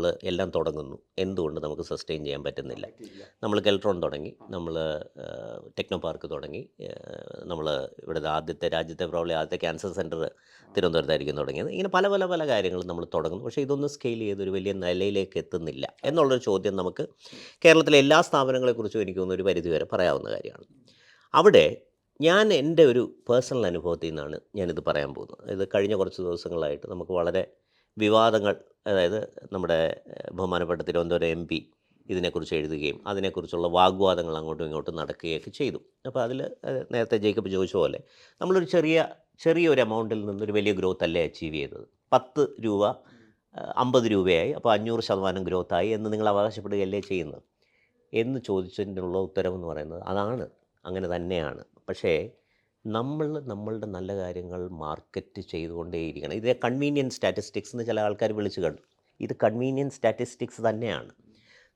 നമ്മൾ എല്ലാം തുടങ്ങുന്നു. എന്തുകൊണ്ട് നമുക്ക് സസ്റ്റെയിൻ ചെയ്യാൻ പറ്റുന്നില്ല. നമ്മൾ കെൽട്രോൺ തുടങ്ങി നമ്മൾ ടെക്നോ പാർക്ക് തുടങ്ങി നമ്മൾ ഇവിടുത്തെ ആദ്യത്തെ രാജ്യത്തെ പ്രോബ്ലം ആദ്യത്തെ ക്യാൻസർ സെന്റർ തിരുവനന്തപുരത്തായിരിക്കും തുടങ്ങിയത്. ഇങ്ങനെ പല പല പല കാര്യങ്ങളും നമ്മൾ തുടങ്ങുന്നു. പക്ഷേ ഇതൊന്നും സ്കെയിൽ ചെയ്ത് ഒരു വലിയ നിലയിലേക്ക് എത്തുന്നില്ല എന്നുള്ളൊരു ചോദ്യം നമുക്ക് കേരളത്തിലെ എല്ലാ സ്ഥാപനങ്ങളെക്കുറിച്ചും എനിക്ക് തോന്നുന്നു ഒരു പരിധിവരെ പറയാവുന്ന കാര്യമാണ്. അവിടെ ഞാൻ എന്റെ ഒരു പേഴ്സണൽ അനുഭവത്തിൽ നിന്നാണ് ഞാനിത് പറയാൻ പോകുന്നത്. ഇത് കഴിഞ്ഞ കുറച്ച് ദിവസങ്ങളായിട്ട് നമുക്ക് വളരെ വിവാദങ്ങൾ അതായത് നമ്മുടെ ബഹുമാനപ്പെട്ട തിരുവനന്തപുരം എം പി ഇതിനെക്കുറിച്ച് എഴുതുകയും അതിനെക്കുറിച്ചുള്ള വാഗ്വാദങ്ങൾ അങ്ങോട്ടും ഇങ്ങോട്ടും നടക്കുകയൊക്കെ ചെയ്തു. അപ്പോൾ അതിൽ നേരത്തെ ജേക്കബ് ചോദിച്ച പോലെ നമ്മളൊരു ചെറിയ ചെറിയൊരു എമൗണ്ടിൽ നിന്നൊരു വലിയ ഗ്രോത്ത് അല്ലേ അച്ചീവ് ചെയ്തത്? പത്ത് രൂപ അമ്പത് രൂപയായി അപ്പോൾ അഞ്ഞൂറ് ശതമാനം ഗ്രോത്തായി എന്ന് നിങ്ങൾ അവകാശപ്പെടുകയല്ലേ ചെയ്യുന്നത്? എന്ന് ചോദിച്ചതിനുള്ള ഉത്തരവെന്ന് പറയുന്നത് അതാണ് അങ്ങനെ തന്നെയാണ്. പക്ഷേ നമ്മൾ നമ്മളുടെ നല്ല കാര്യങ്ങൾ മാർക്കറ്റ് ചെയ്തുകൊണ്ടേയിരിക്കണം. ഇത് കൺവീനിയൻസ് സ്റ്റാറ്റിസ്റ്റിക്സ് എന്ന് ചില ആൾക്കാർ വിളിച്ചു കണ്ടു. ഇത് കൺവീനിയൻസ് സ്റ്റാറ്റിസ്റ്റിക്സ് തന്നെയാണ്.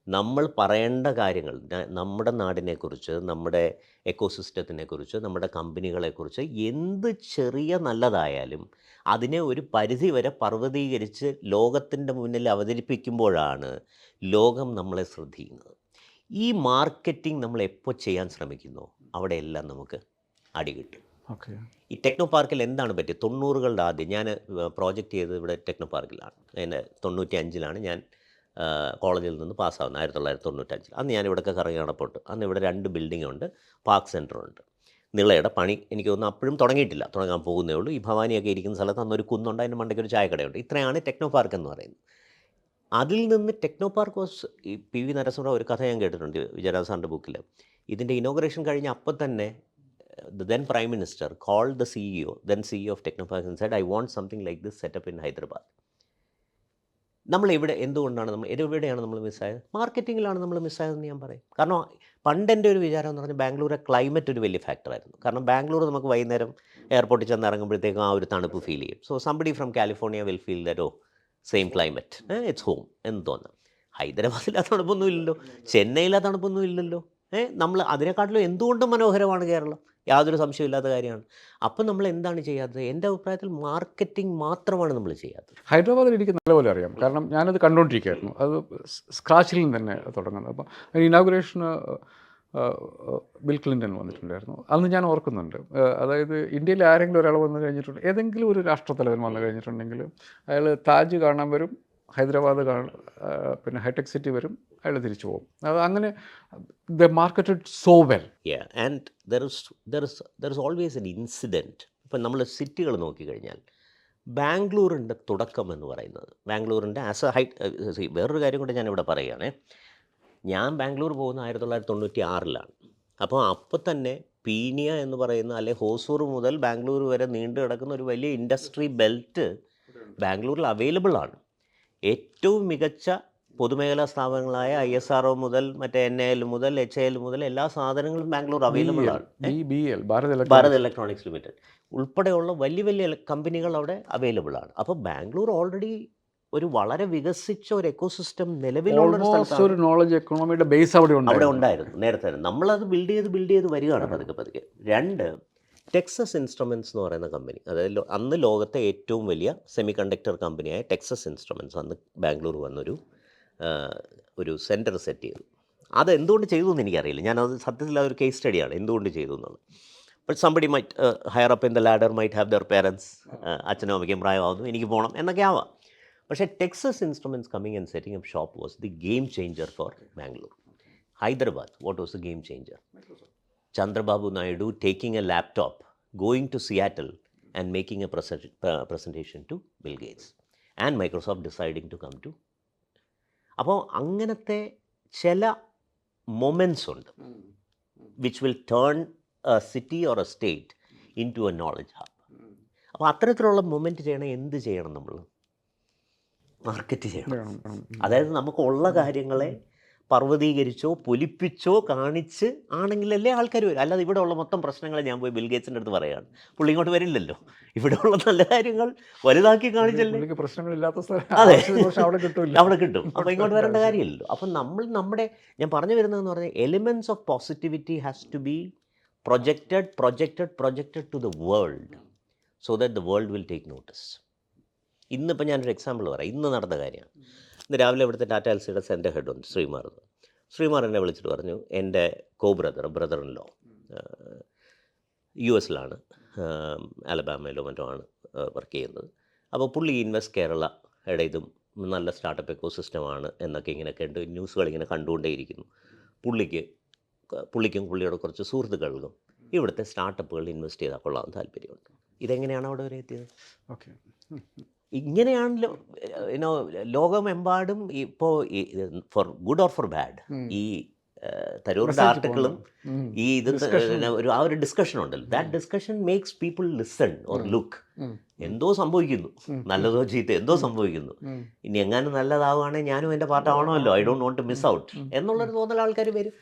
നമ്മൾ പറയേണ്ട കാര്യങ്ങൾ നമ്മുടെ നാടിനെക്കുറിച്ച് നമ്മുടെ എക്കോസിസ്റ്റത്തിനെക്കുറിച്ച് നമ്മുടെ കമ്പനികളെക്കുറിച്ച് എന്ത് ചെറിയ നല്ലതായാലും അതിനെ ഒരു പരിധി വരെ പർവതീകരിച്ച് ലോകത്തിന്റെ മുന്നിൽ അവതരിപ്പിക്കുമ്പോഴാണ് ലോകം നമ്മളെ ശ്രദ്ധിക്കുന്നത്. ഈ മാർക്കറ്റിംഗ് നമ്മൾ എപ്പോൾ ചെയ്യാൻ ശ്രമിക്കുന്നു? അവിടെയെല്ലാം നമുക്ക് അടി കിട്ടും. ഓക്കെ. ഈ ടെക്നോ പാർക്കിൽ എന്താണ് പറ്റിയത്? തൊണ്ണൂറുകളുടെ ആദ്യം ഞാൻ പ്രോജക്റ്റ് ചെയ്തത് ഇവിടെ ടെക്നോ പാർക്കിലാണ്. എന്റെ തൊണ്ണൂറ്റി അഞ്ചിലാണ് ഞാൻ കോളേജിൽ നിന്ന് പാസ്സാവുന്നത് ആയിരത്തി തൊള്ളായിരത്തി തൊണ്ണൂറ്റഞ്ചിൽ അന്ന് ഞാൻ ഇവിടെയൊക്കെ കറങ്ങി നടപ്പുണ്ട്. അന്ന് ഇവിടെ രണ്ട് ബിൽഡിംഗ് ഉണ്ട് പാർക്ക് സെന്റർ ഉണ്ട്. നിളയുടെ പണി എനിക്ക് തോന്നുന്നു അപ്പോഴും തുടങ്ങിയിട്ടില്ല. തുടങ്ങാൻ പോകുന്നേ ഉള്ളൂ. ഈ ഭവാനിയൊക്കെ ഇരിക്കുന്ന സ്ഥലത്ത് അന്നൊരു കുന്നുണ്ട് അതിന്റെ മണ്ടയ്ക്ക് ഒരു ചായക്കടയുണ്ട്. ഇത്രയാണ് ടെക്നോ പാർക്ക് എന്ന് പറയുന്നത്. അതിൽ നിന്ന് ടെക്നോ പാർക്ക് വാസ് ഈ പി വി നരസിംഹ ഒരു കഥ ഞാൻ കേട്ടിട്ടുണ്ട് വിജയരാജ സാറിന്റെ ബുക്കിൽ. ഇതിന്റെ ഇനോഗ്രേഷൻ കഴിഞ്ഞ് അപ്പം തന്നെ the then prime minister called the ceo then ceo of technopark and said i want something like this set up in hyderabad. നമ്മൾ എവിടെ എന്തുകൊണ്ടാണ് നമ്മൾ എവിടെയാണ് നമ്മൾ മിസ്സായത് മാർക്കറ്റിങ്ങിലാണ് നമ്മൾ മിസ്സായതെന്ന് ഞാൻ പറയും. കാരണം പണ്ട് എന്റെ ഒരു വിചാരം എന്ന് പറഞ്ഞാൽ ബാംഗ്ലൂരെ ക്ലൈമറ്റ് ഒരു വലിയ ഫാക്ടറായിരുന്നു കാരണം ബാംഗ്ലൂർ നമുക്ക് വൈകുന്നേരം എയർപോർട്ടിൽ ചെന്ന് ഇറങ്ങുമ്പോഴത്തേക്കും ആ ഒരു തണുപ്പ് ഫീൽ ചെയ്യും. So somebody from California will feel though same climate it's home എന്ന് തോന്നാം. ഹൈദരാബാദിൽ ആ തണുപ്പൊന്നും ഇല്ലല്ലോ. ചെന്നൈയിൽ ആ തണുപ്പൊന്നും ഇല്ലല്ലോ. നമ്മൾ അതിനെക്കാട്ടിലും എന്തുകൊണ്ടും മനോഹരമാണ് കേരളം? യാതൊരു സംശയമില്ലാത്ത കാര്യമാണ്. അപ്പം നമ്മൾ എന്താണ് ചെയ്യാത്തത്? എന്റെ അഭിപ്രായത്തിൽ മാർക്കറ്റിംഗ് മാത്രമാണ് നമ്മൾ ചെയ്യാത്തത്. ഹൈദരാബാദിൽ എനിക്ക് നല്ലപോലെ അറിയാം. കാരണം ഞാനത് കണ്ടുകൊണ്ടിരിക്കുകയായിരുന്നു. അത് സ്ക്രാച്ചിൽ നിന്ന് തന്നെ തുടങ്ങുന്നത്. അപ്പം ഇനാഗുറേഷന് ബിൽ ക്ലിന്റൺ വന്നിട്ടുണ്ടായിരുന്നു. അന്ന് ഞാൻ ഓർക്കുന്നുണ്ട്. അതായത് ഇന്ത്യയിൽ ആരെങ്കിലും ഒരാൾ വന്നു കഴിഞ്ഞിട്ടുണ്ട് ഏതെങ്കിലും ഒരു രാഷ്ട്രത്തലവൻ വന്നു കഴിഞ്ഞിട്ടുണ്ടെങ്കിൽ അയാൾ താജ് കാണാൻ വരും ഹൈദരാബാദ് കാണും പിന്നെ ഹൈടെക് സിറ്റി വരും അയാൾ തിരിച്ചു പോകും. അത് അങ്ങനെ the marketed so well. Yeah, and there is there is there is always an incident. ഇപ്പം നമ്മൾ സിറ്റികൾ നോക്കിക്കഴിഞ്ഞാൽ ബാംഗ്ലൂരിന്റെ തുടക്കം എന്ന് പറയുന്നത് ബാംഗ്ലൂരിന്റെ ആസ് എ ഹൈ വേറൊരു കാര്യം കൂടെ ഞാനിവിടെ പറയുകയാണേ ഞാൻ ബാംഗ്ലൂർ പോകുന്ന ആയിരത്തി തൊള്ളായിരത്തി തൊണ്ണൂറ്റി ആറിലാണ് അപ്പോൾ അപ്പോൾ തന്നെ പീനിയ എന്ന് പറയുന്ന അല്ലെ ഹോസൂർ മുതൽ ബാംഗ്ലൂർ വരെ നീണ്ടു കിടക്കുന്ന ഒരു വലിയ ഇൻഡസ്ട്രി ബെൽറ്റ് ബാംഗ്ലൂരിൽ അവൈലബിൾ ആണ് ഏറ്റവും മികച്ച പൊതുമേഖലാ സ്ഥാപനങ്ങളായ ഐ എസ് ആർ മുതൽ മറ്റേ എൻ എ എൽ മുതൽ എച്ച് എൽ മുതൽ എല്ലാ സാധനങ്ങളും ബാംഗ്ലൂർ അവൈലബിൾ ആണ്. ഭാരത് ഇലക്ട്രോണിക്സ് ലിമിറ്റഡ് ഉൾപ്പെടെയുള്ള വലിയ വലിയ കമ്പനികൾ അവിടെ അവൈലബിൾ ആണ്. അപ്പോൾ ബാംഗ്ലൂർ ഓൾറെഡി ഒരു വളരെ വികസിച്ച ഒരു എക്കോസിസ്റ്റം നിലവിലുള്ള ഒരു നോളജ് എക്കണോമിയുടെ ബേസ് അവിടെ അവിടെ ഉണ്ടായിരുന്നു. നേരത്തെ. നമ്മളത് ബിൽഡ് ചെയ്ത് ബിൽഡ് ചെയ്ത് വരികയാണ് പതുക്കെ പതുക്കെ. രണ്ട് ടെക്സസ് ഇൻസ്ട്രുമെന്റ്സ് എന്ന് പറയുന്ന കമ്പനി അതായത് അന്ന് ലോകത്തെ ഏറ്റവും വലിയ സെമി കണ്ടക്ടർ കമ്പനിയായ ടെക്സസ് ഇൻസ്ട്രുമെന്റ്സ് അന്ന് ബാംഗ്ലൂർ വന്നൊരു ഒരു സെന്റർ സെറ്റ് ചെയ്തു. അത് എന്തുകൊണ്ട് ചെയ്തു എന്ന് എനിക്കറിയില്ല. ഞാനത് സത്യത്തിൽ അതൊരു കേസ് സ്റ്റഡിയാണ് എന്തുകൊണ്ട് ചെയ്തു എന്നുള്ളത് but somebody might higher up in the ladder might have their parents അച്ഛനും അമ്മയ്ക്കും പ്രായമാകുന്നു എനിക്ക് പോകണം എന്നൊക്കെ ആവാം. പക്ഷേ Texas Instruments coming and setting up shop was the game changer for Bangalore Hyderabad what was the game changer Chandrababu Naidu taking a laptop going to Seattle and making a presentation to Bill Gates and Microsoft and to come to. അപ്പോൾ അങ്ങനത്തെ ചില moments ഉണ്ട്. Which will turn a city or a state into a knowledge hub അപ്പോൾ അത്തരത്തിലുള്ള moment ചെയ്യണം എന്ത് ചെയ്യണം നമ്മൾ മാർക്കറ്റ് ചെയ്യണം. അതായത് നമുക്കുള്ള കാര്യങ്ങളെ പർവതീകരിച്ചോ പൊലിപ്പിച്ചോ കാണിച്ച് ആണെങ്കിലല്ലേ ആൾക്കാർ വരും. അല്ലാതെ ഇവിടെ ഉള്ള മൊത്തം പ്രശ്നങ്ങൾ ഞാൻ പോയി ബിൽഗേറ്റ്സിന്റെ അടുത്ത് പറയുകയാണ് പുള്ളി ഇങ്ങോട്ട് വരില്ലല്ലോ. ഇവിടെ ഉള്ള നല്ല കാര്യങ്ങൾ വലുതാക്കി കാണിച്ചല്ലേ? പ്രശ്നങ്ങളില്ലാത്ത അതെ. ആവശ്യത്തിന് അവിടെ കിട്ടും അവിടെ കിട്ടും. അപ്പോൾ ഇങ്ങോട്ട് വരേണ്ട കാര്യമില്ലല്ലോ. അപ്പം നമ്മൾ നമ്മുടെ ഞാൻ പറഞ്ഞു വരുന്നതെന്ന് പറഞ്ഞാൽ elements of positivity has to be projected projected projected to the world so that the world will take notice ഇന്നിപ്പോൾ ഞാനൊരു എക്സാമ്പിൾ പറയാം. ഇന്ന് നടന്ന കാര്യമാണ്. ഇന്ന് രാവിലെ ഇവിടുത്തെ ടാറ്റ എൽസിയുടെ സെന്റർ ഹെഡ് ഉണ്ട് ശ്രീമാർ എന്ന്. വിളിച്ചിട്ട് പറഞ്ഞു എന്റെ co brother brother in law U എസിലാണ് അലബാമയിലോ മറ്റോ ആണ് വർക്ക് ചെയ്യുന്നത്. അപ്പോൾ പുള്ളി ഇൻവെസ്റ്റ് കേരളയുടെ ഇതും നല്ല സ്റ്റാർട്ടപ്പ് എക്കോ സിസ്റ്റമാണ് എന്നൊക്കെ ഇങ്ങനെ കണ്ട് ന്യൂസുകൾ ഇങ്ങനെ കണ്ടുകൊണ്ടേയിരിക്കുന്നു പുള്ളിക്ക് പുള്ളിക്കും പുള്ളിയുടെ കുറച്ച് സുഹൃത്തുക്കൾക്കും ഇവിടുത്തെ സ്റ്റാർട്ടപ്പുകളിൽ ഇൻവെസ്റ്റ് ചെയ്താൽ കൊള്ളാൻ താല്പര്യമുണ്ട്. ഇതെങ്ങനെയാണ് അവിടെ വരെ എത്തിയത്? ഓക്കെ. ഇങ്ങനെയാണല്ലോ യുനോ ലോകമെമ്പാടും ഇപ്പോൾ for good or for bad ഈ തരൂറിന്റെ ആർട്ടിക്കിളും ഈ ഇത് ഒരു ആ ഒരു ഡിസ്കഷൻ ഉണ്ടല്ലോ. That discussion makes people listen or look എന്തോ സംഭവിക്കുന്നു. നല്ലതോ ചീത്ത എന്തോ സംഭവിക്കുന്നു. ഇനി എങ്ങാനും നല്ലതാവുകയാണെങ്കിൽ ഞാനും എന്റെ പാർട്ടാവണമല്ലോ. I don't want to miss out എന്നുള്ളൊരു തോന്നൽ ആൾക്കാർ വരും.